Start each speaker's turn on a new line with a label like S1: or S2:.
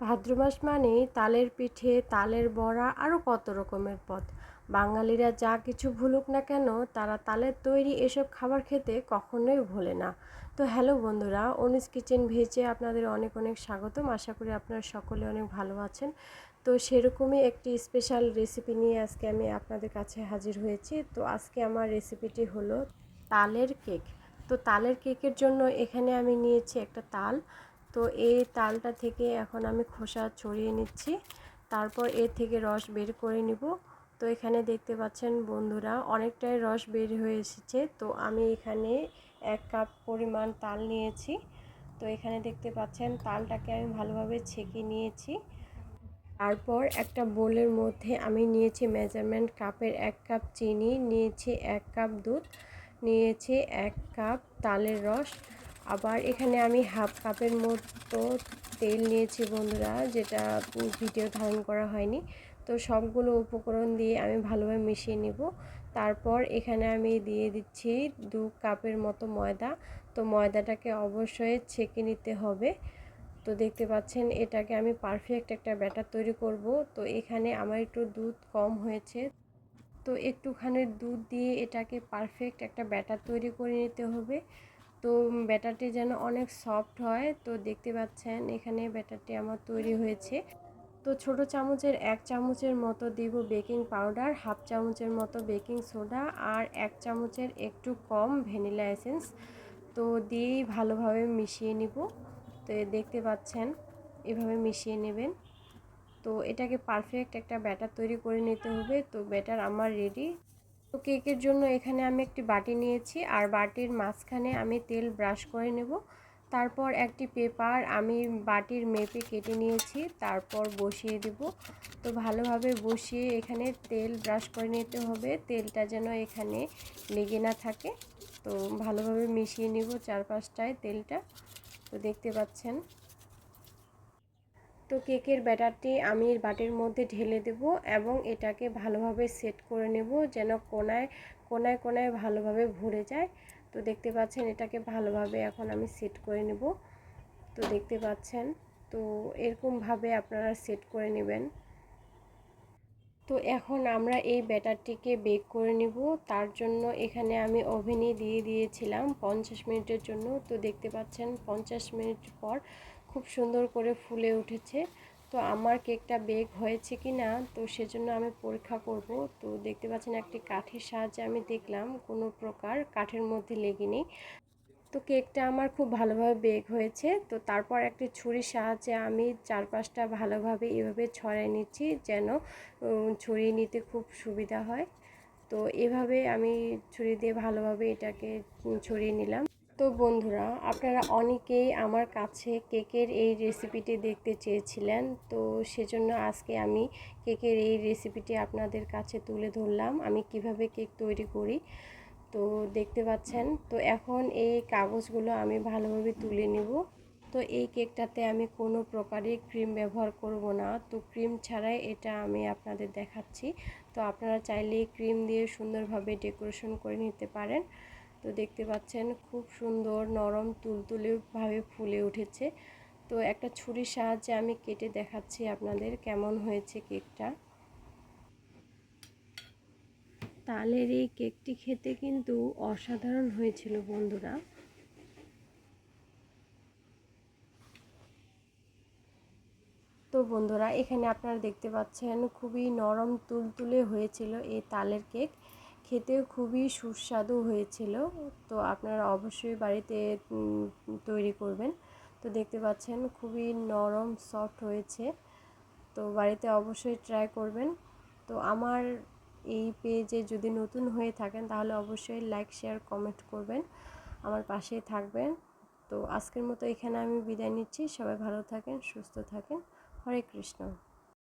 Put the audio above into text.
S1: ভাদ্র মাস মানেই তালের পিঠে, তালের বড়া আরও কত রকমের পদ। বাঙালিরা যা কিছু ভুলুক না কেন, তারা তালের তৈরি এসব খাবার খেতে কখনোই ভোলে না। তো হ্যালো বন্ধুরা অনুজ কিচেন ভেজে আপনাদের অনেক অনেক স্বাগতম। আশা করি আপনারা সকলে অনেক ভালো আছেন। তো সেরকমই একটি স্পেশাল রেসিপি নিয়ে আজকে আমি আপনাদের কাছে হাজির হয়েছি। তো আজকে আমার রেসিপিটি হলো তালের কেক। তো তালের কেকের জন্য এখানে আমি নিয়েছি একটা তাল। তো এই তালটা থেকে এখন আমি খোসা ছড়িয়ে নিচ্ছি। তারপর এর থেকে রস বের করে নিব। তো এখানে দেখতে পাচ্ছেন বন্ধুরা, অনেকটাই রস বের হয়ে এসেছে। তো আমি এখানে এক কাপ পরিমাণ তাল নিয়েছি। তো এখানে দেখতে পাচ্ছেন তালটাকে আমি ভালোভাবে ছেঁকে নিয়েছি। তারপর একটা বোলের মধ্যে আমি নিয়েছি মেজারমেন্ট কাপের এক কাপ চিনি, নিয়েছি এক কাপ দুধ, নিয়েছি এক কাপ তালের রস। আবার এখানে আমি হাফ কাপের মতো তেল নিয়েছি বন্ধুরা, যেটা ভিডিও ধারণ করা হয়নি। তো সবগুলো উপকরণ দিয়ে আমি ভালোভাবে মিশিয়ে নিব। তারপর এখানে আমি দিয়ে দিচ্ছি দু কাপের মতো ময়দা। তো ময়দাটাকে অবশ্যই ছেঁকে নিতে হবে। তো দেখতে পাচ্ছেন, এটাকে আমি পারফেক্ট একটা ব্যাটার তৈরি করব। তো এখানে আমার একটু দুধ কম হয়েছে। তো একটুখানি দুধ দিয়ে এটাকে পারফেক্ট একটা ব্যাটার তৈরি করে নিতে হবে। তো ব্যাটারটি যেন অনেক সফট হয়। তো দেখতে পাচ্ছেন এখানে ব্যাটারটি আমার তৈরি হয়েছে। তো ছোট চামচের এক চামচের মতো দিব বেকিং পাউডার, হাফ চামচের মতো বেকিং সোডা আর এক চামচের একটু কম ভ্যানিলা এসেন্স। তো দিয়েই ভালোভাবে মিশিয়ে নিব। তো দেখতে পাচ্ছেন এভাবে মিশিয়ে নেবেন। তো এটাকে পারফেক্ট একটা ব্যাটার তৈরি করে নিতে হবে। তো ব্যাটার আমার রেডি। তো কেকের জন্য এখানে আমি একটি বাটি নিয়েছি। আর বাটির মাঝখানে আমি তেল ব্রাশ করে নেব। তারপর একটি পেপার আমি বাটির মেপে কেটে নিয়েছি। তারপর বসিয়ে দেব। তো ভালোভাবে বসিয়ে এখানে তেল ব্রাশ করে নিতে হবে। তেলটা যেন এখানে লেগে না থাকে। তো ভালোভাবে মিশিয়ে নিব চারপাশটায় তেলটা। তো দেখতে পাচ্ছেন। তো কেকের ব্যাটারটি আমি বাটির মধ্যে ঢেলে দেব এবং এটাকে ভালোভাবে সেট করে নেব যেন কোনায় কোনায় কোনায় ভালোভাবে ভরে যায়। তো দেখতে পাচ্ছেন এটাকে ভালোভাবে এখন আমি সেট করে নেব। তো দেখতে পাচ্ছেন, তো এরকমভাবে আপনারা সেট করে নেবেন। তো এখন আমরা এই ব্যাটারটিকে বেক করে নিব। তার জন্য এখানে আমি ওভেনে দিয়ে দিয়েছিলাম পঞ্চাশ মিনিটের জন্য। তো দেখতে পাচ্ছেন পঞ্চাশ মিনিট পর খুব সুন্দর করে ফুলে উঠেছে। তো আমার কেকটা বেক হয়েছে কি না, তো সেজন্য আমি পরীক্ষা করব। তো দেখতে পাচ্ছেন একটি কাঠের সাহায্যে আমি দেখলাম কোনো প্রকার কাঠের মধ্যে লেগেনি তো কেকটা আমার খুব ভালোভাবে বেক হয়েছে। তো তারপর একটি ছুরির সাহায্যে আমি চারপাশটা ভালোভাবে এভাবে ছড়াই নিচ্ছি যেন ছড়িয়ে নিতে খুব সুবিধা হয়। তো এভাবে আমি ছুরি দিয়ে ভালোভাবে এটাকে ছড়িয়ে নিলাম। তো বন্ধুরা, আপনারা অনেকেই আমার কাছে কেকের এই রেসিপিটি দেখতে চেয়েছিলেন। তো সেজন্য আজকে আমি কেকের এই রেসিপিটি আপনাদের কাছে তুলে ধরলাম। আমি কীভাবে কেক তৈরি করি। তো দেখতে পাচ্ছেন, তো এখন এই কাগজগুলো আমি ভালোভাবে তুলে নিব। তো এই কেকটাতে আমি কোনো প্রকারের ক্রিম ব্যবহার করব না। তো ক্রিম ছাড়াই এটা আমি আপনাদের দেখাচ্ছি। তো আপনারা চাইলে ক্রিম দিয়ে সুন্দরভাবে ডেকোরেশন করে নিতে পারেন। তো দেখতে পাচ্ছেন, খুব সুন্দর নরম তুলতুলেভাবে ফুলে উঠেছে। তো একটা ছুরির সাহায্যে আমি কেটে দেখাচ্ছি আপনাদের কেমন হয়েছে কেকটা। তালের এই কেকটি খেতে কিন্তু অসাধারণ হয়েছিল বন্ধুরা। তো বন্ধুরা, এখানে আপনারা দেখতে পাচ্ছেন খুবই নরম তুলতুলে হয়েছিল এই তালের কেক। খেতেও খুবই সুস্বাদু হয়েছিল। তো আপনারা অবশ্যই বাড়িতে তৈরি করবেন। তো দেখতে পাচ্ছেন খুবই নরম, সফট হয়েছে। তো বাড়িতে অবশ্যই ট্রাই করবেন। তো আমার এই পেজে যদি নতুন হয়ে থাকেন, তাহলে অবশ্যই লাইক শেয়ার কমেন্ট করবেন। আমার পাশেই থাকবেন। তো আজকের মতো এখানে আমি বিদায় নিচ্ছি। সবাই ভালো থাকেন, সুস্থ থাকেন। হরে কৃষ্ণ।